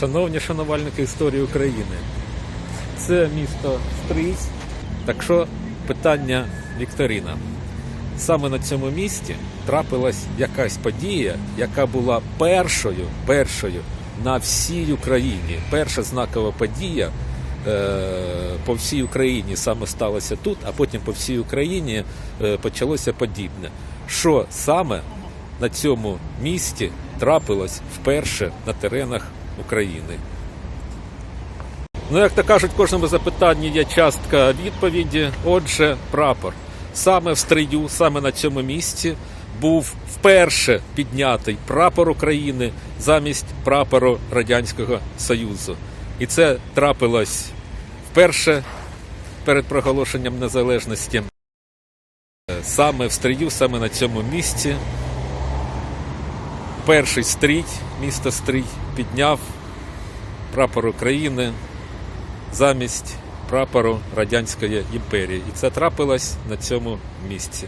Шановні шанувальники історії України, це місто Стрийськ. Так що питання Вікторина. Саме на цьому місці трапилась якась подія, яка була першою, першою на всій Україні. Перша знакова подія е, по всій Україні саме сталося тут, а потім по всій Україні е, почалося подібне. Що саме на цьому місці трапилось вперше на теренах України? Ну, як то кажуть, в кожному запитанні є частка відповіді. Отже, прапор. Саме в стрию, саме на цьому місці був вперше піднятий прапор України замість прапору Радянського Союзу. І це трапилось вперше перед проголошенням незалежності. Саме в стрию, саме на цьому місці. Перший стрій, місто Стрій, підняв прапор України замість прапору Радянської імперії. І це трапилось на цьому місці.